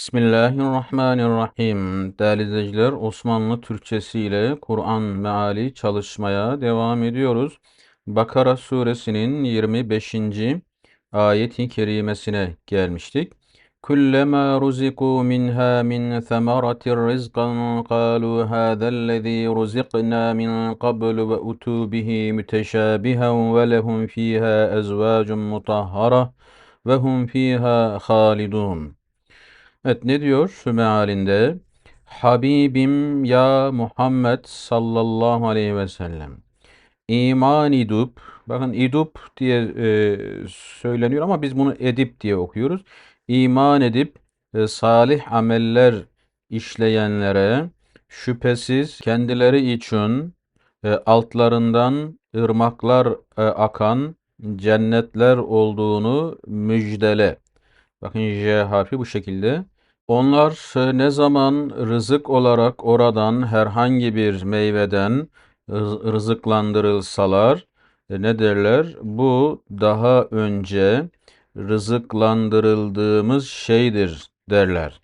Bismillahirrahmanirrahim. Değerli izleyiciler, Osmanlı Türkçesi ile Kur'an meali çalışmaya devam ediyoruz. Bakara suresinin 25. ayet-i kerimesine gelmiştik. Kullama ruziku minha min semaratir rizqan qalu hadzellezî ruzikna min qablu ve utu bihi müteşabihen ve lehum fiha ezvacun mutahhara ve hum fiha halidun. Evet ne diyor mealinde? Habibim ya Muhammed sallallahu aleyhi ve sellem. İman idub, bakın idub diye e, söyleniyor ama biz bunu edip diye okuyoruz. İman edip e, salih ameller işleyenlere şüphesiz kendileri için e, altlarından ırmaklar e, akan cennetler olduğunu müjdele. Bakın J harfi bu şekilde. Onlar e, ne zaman rızık olarak oradan herhangi bir meyveden rızıklandırılsalar e, ne derler? Bu daha önce rızıklandırıldığımız şeydir derler.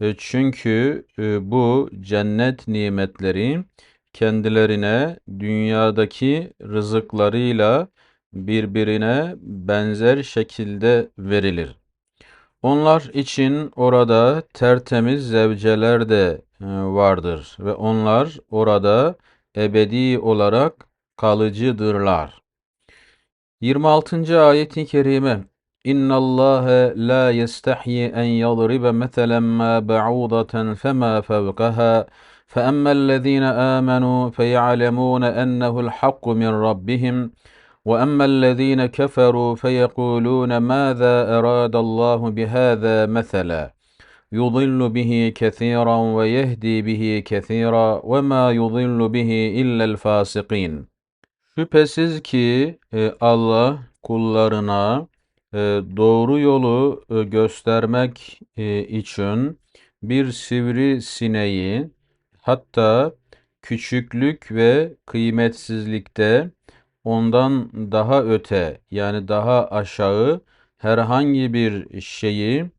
E, çünkü bu cennet nimetleri kendilerine dünyadaki rızıklarıyla birbirine benzer şekilde verilir. Onlar için orada tertemiz zevceler de e, vardır ve onlar orada ebedi olarak kalıcıdırlar. 26. ayet-i kerime İnna Allah la yestahyi en yadribe meselen ma ba'udatan fema fevkaha فأما الذين آمنوا فيعلمون أنه الحق من ربهم واما الذين كفروا فيقولون ماذا اراد الله بهذا مثلا يضل به كثيرا ويهدي به كثيرا وما يضل به الا الفاسقين Şüphesiz ki e, Allah kullarına e, doğru yolu e, göstermek için bir sivri sineği hatta küçüklük ve kıymetsizlikte ondan daha öte yani daha aşağı herhangi bir şeyi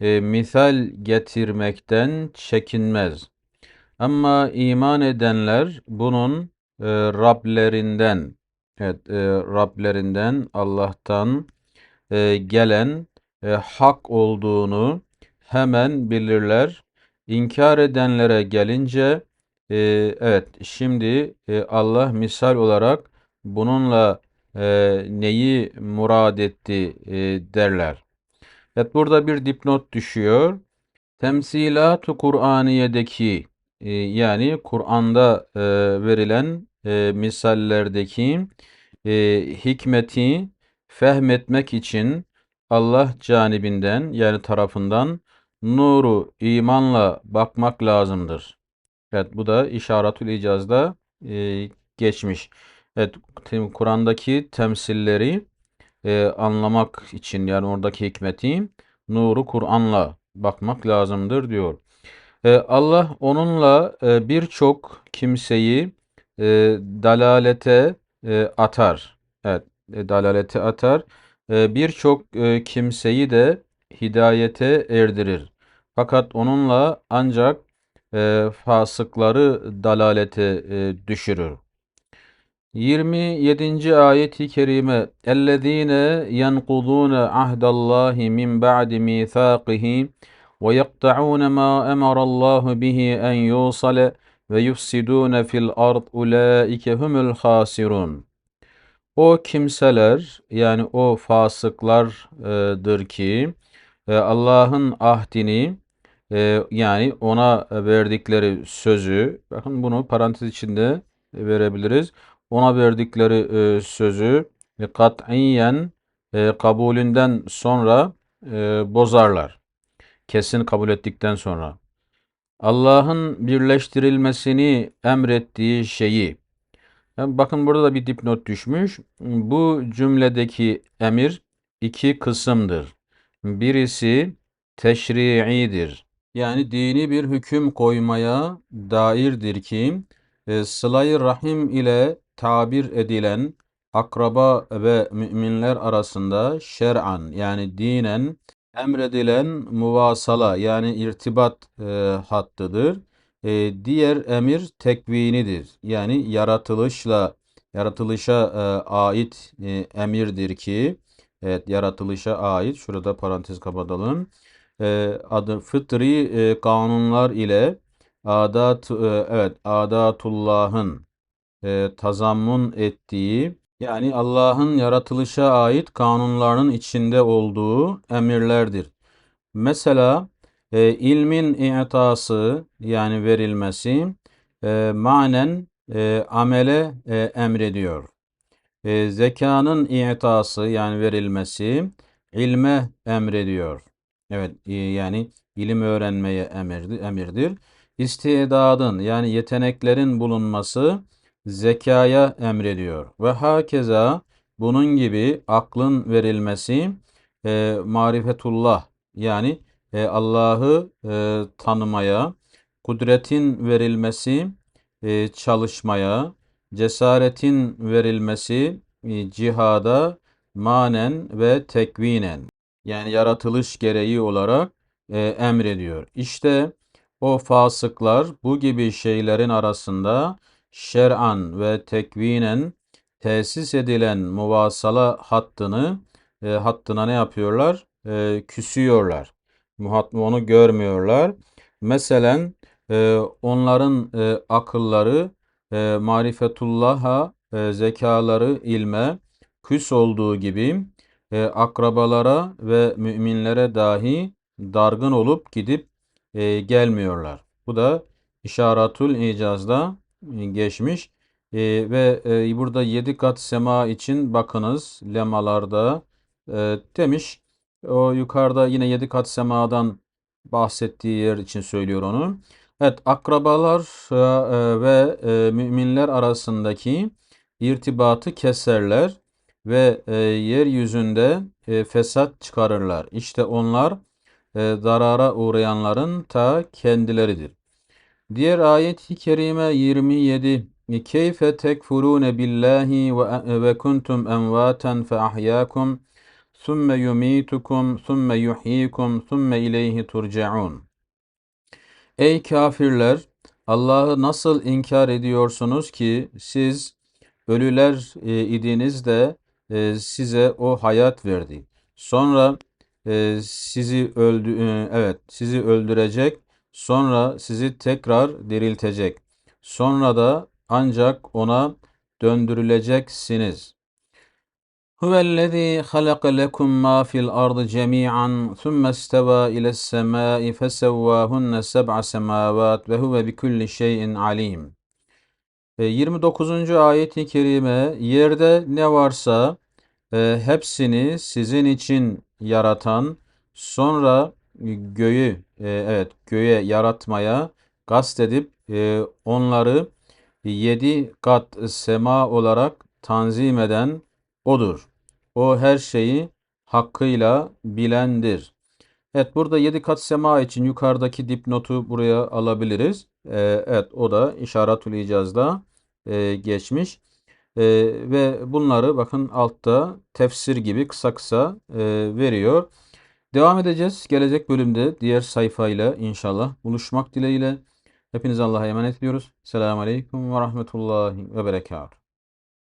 e, misal getirmekten çekinmez. Ama iman edenler bunun e, Rablerinden, evet, e, Rablerinden, Allah'tan e, gelen e, hak olduğunu hemen bilirler. İnkar edenlere gelince, e, evet şimdi e, Allah misal olarak bununla e, neyi murad etti e, derler. Evet burada bir dipnot düşüyor. Temsilat-ı Kur'aniye'deki e, yani Kur'an'da e, verilen e, misallerdeki e, hikmeti fehmetmek için Allah canibinden yani tarafından nuru imanla bakmak lazımdır. Evet bu da işaretül icazda e, geçmiş. Evet, Kur'an'daki temsilleri e, anlamak için yani oradaki hikmeti nuru Kur'an'la bakmak lazımdır diyor. E, Allah onunla e, birçok kimseyi e, dalalete e, atar. Evet, e, dalalete atar. E, birçok e, kimseyi de hidayete erdirir. Fakat onunla ancak e, fasıkları dalalete e, düşürür. 27. ayet-i kerime اَلَّذ۪ينَ يَنْقُضُونَ عَهْدَ اللّٰهِ مِنْ بَعْدِ مِيثَاقِهِ وَيَقْطَعُونَ مَا أَمَرَ اللّٰهُ بِهِ أَنْ يُوصَلَ وَيُفْسِدُونَ فِي الْأَرْضِ اُولَٰئِكَ هُمُ الْخَاسِرُونَ O kimseler yani o fasıklardır ki e, Allah'ın ahdini e, yani ona verdikleri sözü bakın bunu parantez içinde verebiliriz ona verdikleri e, sözü e, kat'iyen e, kabulünden sonra e, bozarlar. Kesin kabul ettikten sonra. Allah'ın birleştirilmesini emrettiği şeyi. Yani bakın burada da bir dipnot düşmüş. Bu cümledeki emir iki kısımdır. Birisi teşri'idir. Yani dini bir hüküm koymaya dairdir ki e, sıla rahim ile tabir edilen akraba ve müminler arasında şer'an yani dinen emredilen muvasala yani irtibat e, hattıdır. E, diğer emir tekvinidir. Yani yaratılışla yaratılışa e, ait e, emirdir ki evet yaratılışa ait şurada parantez kapatalım. E, adı fıtri e, kanunlar ile adat e, evet adatullah'ın e, tazammun ettiği yani Allah'ın yaratılışa ait kanunlarının içinde olduğu emirlerdir. Mesela e, ilmin i'tası yani verilmesi e, manen e, amele e, emrediyor. E, zekanın i'tası yani verilmesi ilme emrediyor. Evet e, yani ilim öğrenmeye emirdir. emirdir. İstidadın yani yeteneklerin bulunması zekaya emrediyor. Ve hakeza bunun gibi aklın verilmesi e, marifetullah yani e, Allah'ı e, tanımaya, kudretin verilmesi e, çalışmaya, cesaretin verilmesi e, cihada manen ve tekvinen yani yaratılış gereği olarak e, emrediyor. İşte o fasıklar bu gibi şeylerin arasında şer'an ve tekvinen tesis edilen muvasala hattını e, hattına ne yapıyorlar? E, küsüyorlar. Onu görmüyorlar. Mesela e, onların e, akılları e, marifetullah'a, e, zekaları ilme küs olduğu gibi e, akrabalara ve müminlere dahi dargın olup gidip e, gelmiyorlar. Bu da işaratul icazda geçmiş. E, ve e, burada yedi kat sema için bakınız lemalarda e, demiş. O yukarıda yine yedi kat semadan bahsettiği yer için söylüyor onu. Evet, akrabalar e, ve e, müminler arasındaki irtibatı keserler ve e, yeryüzünde fesat çıkarırlar. İşte onlar zarara uğrayanların ta kendileridir. Diğer ayet-i kerime 27. Keyfe tekfurune billahi ve, ve kuntum envaten fe ahyakum summe yumitukum summe yuhyikum summe ileyhi turcaun. Ey kafirler! Allah'ı nasıl inkar ediyorsunuz ki siz ölüler e, idiniz de e, size o hayat verdi. Sonra e, sizi öldü e, evet sizi öldürecek Sonra sizi tekrar diriltecek. Sonra da ancak ona döndürüleceksiniz. Huvellezî halaka lekum mâ fil ardı cemî'an thumme istevâ iles semâi fesevvâhunne seb'a semâvât ve huve bikulli şeyin alîm. E, 29. ayet-i kerime yerde ne varsa e, hepsini sizin için yaratan sonra göğü e, evet göğe yaratmaya kastedip e, onları yedi kat sema olarak tanzim eden odur. O her şeyi hakkıyla bilendir. Evet burada yedi kat sema için yukarıdaki dipnotu buraya alabiliriz. Ee, evet o da işaretül icazda e, geçmiş. E, ve bunları bakın altta tefsir gibi kısa kısa e, veriyor. Devam edeceğiz. Gelecek bölümde diğer sayfayla inşallah buluşmak dileğiyle. Hepinize Allah'a emanet ediyoruz. Selamun Aleyküm ve Rahmetullahi ve Berekatuhu.